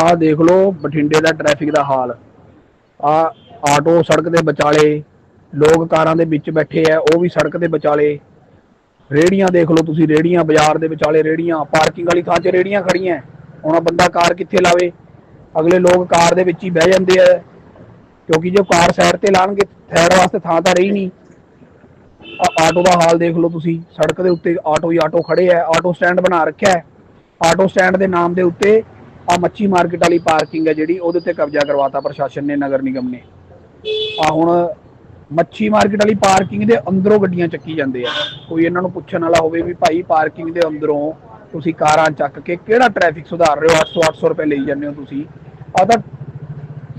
ਆਹ ਦੇਖ ਲਓ ਬਠਿੰਡੇ ਦਾ ਟ੍ਰੈਫਿਕ ਦਾ ਹਾਲ। ਆ ਆਟੋ ਸੜਕ ਦੇ ਵਿਚਾਲੇ, ਲੋਕ ਕਾਰਾਂ ਦੇ ਵਿੱਚ ਬੈਠੇ ਆ, ਉਹ ਵੀ ਸੜਕ ਦੇ ਵਿਚਾਲੇ। ਰੇੜੀਆਂ ਦੇਖ ਲਓ ਤੁਸੀਂ ਰੇੜੀਆਂ ਬਾਜ਼ਾਰ ਦੇ ਵਿਚਾਲੇ ਰੇੜੀਆਂ ਪਾਰਕਿੰਗ ਵਾਲੀ ਥਾਂ 'ਚ ਰੇੜੀਆਂ ਖੜੀਆਂ ਹੁਣ ਬੰਦਾ ਕਾਰ ਕਿੱਥੇ ਲਾਵੇ? ਅਗਲੇ ਲੋਕ ਕਾਰ ਦੇ ਵਿੱਚ ਹੀ ਬਹਿ ਜਾਂਦੇ ਆ। ਕਿਉਂਕਿ ਜੇ ਕਾਰ ਸਾਈਡ ਤੇ ਲਾਣਗੇ ਥੈੜ ਵਾਸਤੇ ਥਾਂ ਤਾਂ ਰਹੀ ਨਹੀਂ। ਆਟੋ ਦਾ ਹਾਲ ਦੇਖ ਲਓ ਤੁਸੀਂ, ਸੜਕ ਦੇ ਉੱਤੇ ਆਟੋ ਹੀ ਆਟੋ ਖੜੇ ਆ, ਆਟੋ ਸਟੈਂਡ ਬਣਾ ਰੱਖਿਆ। ਹੈ ਆਟੋ ਸਟੈਂਡ ਦੇ ਨਾਮ ਦੇ ਉੱਤੇ ਆ ਮੱਛੀ ਮਾਰਕੀਟ ਵਾਲੀ ਪਾਰਕਿੰਗ ਹੈ ਜਿਹੜੀ, ਉਹਦੇ ਉੱਤੇ ਕਬਜ਼ਾ ਕਰਵਾਤਾ ਪ੍ਰਸ਼ਾਸਨ ਨੇ, ਨਗਰ ਨਿਗਮ ਨੇ। ਆ ਹੁਣ ਮੱਛੀ ਮਾਰਕੀਟ ਵਾਲੀ ਪਾਰਕਿੰਗ ਦੇ ਅੰਦਰੋਂ ਗੱਡੀਆਂ ਚੱਕੀ ਜਾਂਦੇ ਆ। ਕੋਈ ਇਹਨਾਂ ਨੂੰ ਪੁੱਛਣ ਵਾਲਾ ਹੋਵੇ ਵੀ ਭਾਈ ਪਾਰਕਿੰਗ ਦੇ ਅੰਦਰੋਂ ਤੁਸੀਂ ਕਾਰਾਂ ਚੱਕ ਕੇ ਕਿਹੜਾ ਟ੍ਰੈਫਿਕ ਸੁਧਾਰ ਰਹੇ ਹੋ? 800 800 ਰੁਪਏ ਲਈ ਜਾਂਦੇ ਹੋ ਤੁਸੀਂ। ਆ ਤਾਂ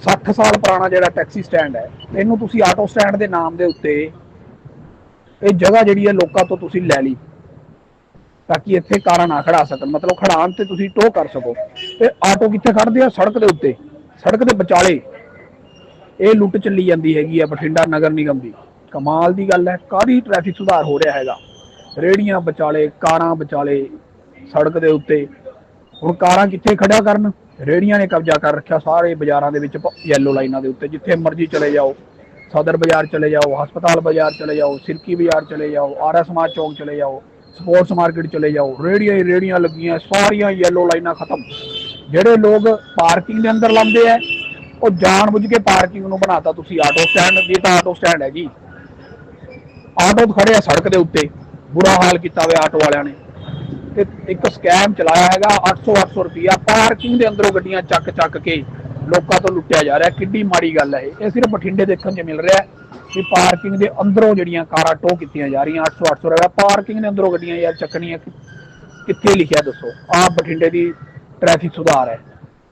60 ਸਾਲ ਪੁਰਾਣਾ ਜਿਹੜਾ ਟੈਕਸੀ ਸਟੈਂਡ ਹੈ, ਇਹਨੂੰ ਤੁਸੀਂ ਆਟੋ ਸਟੈਂਡ ਦੇ ਨਾਮ ਦੇ ਉੱਤੇ ਇਹ ਜਗ੍ਹਾ ਜਿਹੜੀ ਹੈ ਲੋਕਾਂ ਤੋਂ ਤੁਸੀਂ ਲੈ ਲਈ। ਤਾਂ ਕਿ ਇੱਥੇ ਕਾਰਾਂ ਨਾ ਖੜਾ ਸਕਣ। ਮਤਲਬ ਖੜਾਉਣ ਤੇ ਤੁਸੀਂ ਟੋ ਕਰ ਸਕੋ। ਤੇ ਆਟੋ ਕਿੱਥੇ ਖੜਦੇ ਆ? ਸੜਕ ਦੇ ਉੱਤੇ। ਸੜਕ ਦੇ ਵਿਚਾਲੇ। ਇਹ ਲੁੱਟ ਚੱਲੀ ਜਾਂਦੀ ਹੈਗੀ ਆ ਬਠਿੰਡਾ ਨਗਰ ਨਿਗਮ ਦੀ। ਕਮਾਲ ਦੀ ਗੱਲ ਹੈ। ਕਾਹਦੀ ਟ੍ਰੈਫਿਕ ਸੁਧਾਰ ਹੋ ਰਿਹਾ ਹੈਗਾ? ਰੇੜੀਆਂ ਵਿਚਾਲੇ, ਕਾਰਾਂ ਵਿਚਾਲੇ, ਸੜਕ ਦੇ ਉੱਤੇ। ਹੁਣ ਕਾਰਾਂ ਕਿੱਥੇ ਖੜਿਆ ਕਰਨ? ਰੇੜੀਆਂ ਨੇ ਕਬਜ਼ਾ ਕਰ ਰੱਖਿਆ। ਸਾਰੇ ਬਾਜ਼ਾਰਾਂ ਦੇ ਵਿੱਚ ਯੈਲੋ ਲਾਈਨਾਂ ਦੇ ਉੱਤੇ। ਜਿੱਥੇ ਮਰਜ਼ੀ ਚਲੇ ਜਾਓ। ਸਦਰ ਬਾਜ਼ਾਰ ਚਲੇ ਜਾਓ, ਹਸਪਤਾਲ ਬਾਜ਼ਾਰ ਚਲੇ ਜਾਓ, ਸਿਰਕੀ ਬਾਜ਼ਾਰ ਚਲੇ ਜਾਓ, ਆਰਾ ਸਮਾਜ ਚੌਕ ਚਲੇ ਜਾਓ। ਸਪੋਰਟਸ ਮਾਰਕੀਟ ਚਲੇ ਜਾਓ। ਰੇੜੀਆਂ ਹੀ ਰੇੜੀਆਂ ਲੱਗੀਆਂ, ਸਾਰੀਆਂ ਯੈਲੋ ਲਾਈਨਾਂ ਖਤਮ। ਜਿਹੜੇ ਲੋਕ ਪਾਰਕਿੰਗ ਦੇ ਅੰਦਰ ਲਾਉਂਦੇ ਆ, ਉਹ ਜਾਣ ਬੁੱਝ ਕੇ ਪਾਰਕਿੰਗ ਨੂੰ ਬਣਾਤਾ ਤੁਸੀਂ। ਆਟੋ ਸਟੈਂਡ ਦੀ ਤਾਂ ਆਟੋ ਸਟੈਂਡ ਹੈ ਜੀ। ਆਟੋ ਖੜੇ ਆ ਸੜਕ ਦੇ ਉੱਤੇ। ਬੁਰਾ ਹਾਲ ਕੀਤਾ ਹੋਇਆ ਆਟੋ ਵਾਲਿਆਂ ਨੇ। ਤੇ ਇੱਕ ਸਕੈਮ ਚਲਾਇਆ ਹੈਗਾ 800 800 ਰੁਪਿਆ ਪਾਰਕਿੰਗ ਦੇ ਅੰਦਰੋਂ ਗੱਡੀਆਂ ਚੱਕ ਚੱਕ ਕੇ ਲੋਕਾਂ ਤੋਂ ਲੁੱਟਿਆ ਜਾ ਰਿਹਾ। ਕਿੱਡੀ ਮਾੜੀ ਗੱਲ ਹੈ ਇਹ। ਇਹ ਸਿਰਫ ਬਠਿੰਡੇ ਦੇਖਣ 'ਚ ਮਿਲ ਰਿਹਾ। ਹੈ ਕਿ ਪਾਰਕਿੰਗ ਦੇ ਅੰਦਰੋਂ ਜਿਹੜੀਆਂ ਕਾਰਾਂ ਟੋ ਕੀਤੀਆਂ ਜਾ ਰਹੀਆਂ 800 800 ਰੁਪਏ ਪਾਰਕਿੰਗ ਦੇ ਅੰਦਰੋਂ ਗੱਡੀਆਂ ਯਾਰ ਚੱਕਣੀਆਂ ਕਿੱਥੇ ਲਿਖਿਆ ਦੱਸੋ? ਆਹ ਬਠਿੰਡੇ ਦੀ ਟ੍ਰੈਫਿਕ ਸੁਧਾਰ ਹੈ,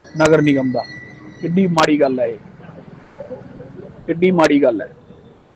ਨਗਰ ਨਿਗਮ ਦਾ। ਕਿੱਡੀ ਮਾੜੀ ਗੱਲ ਹੈ ਇਹ। ਕਿੱਡੀ ਮਾੜੀ ਗੱਲ ਹੈ।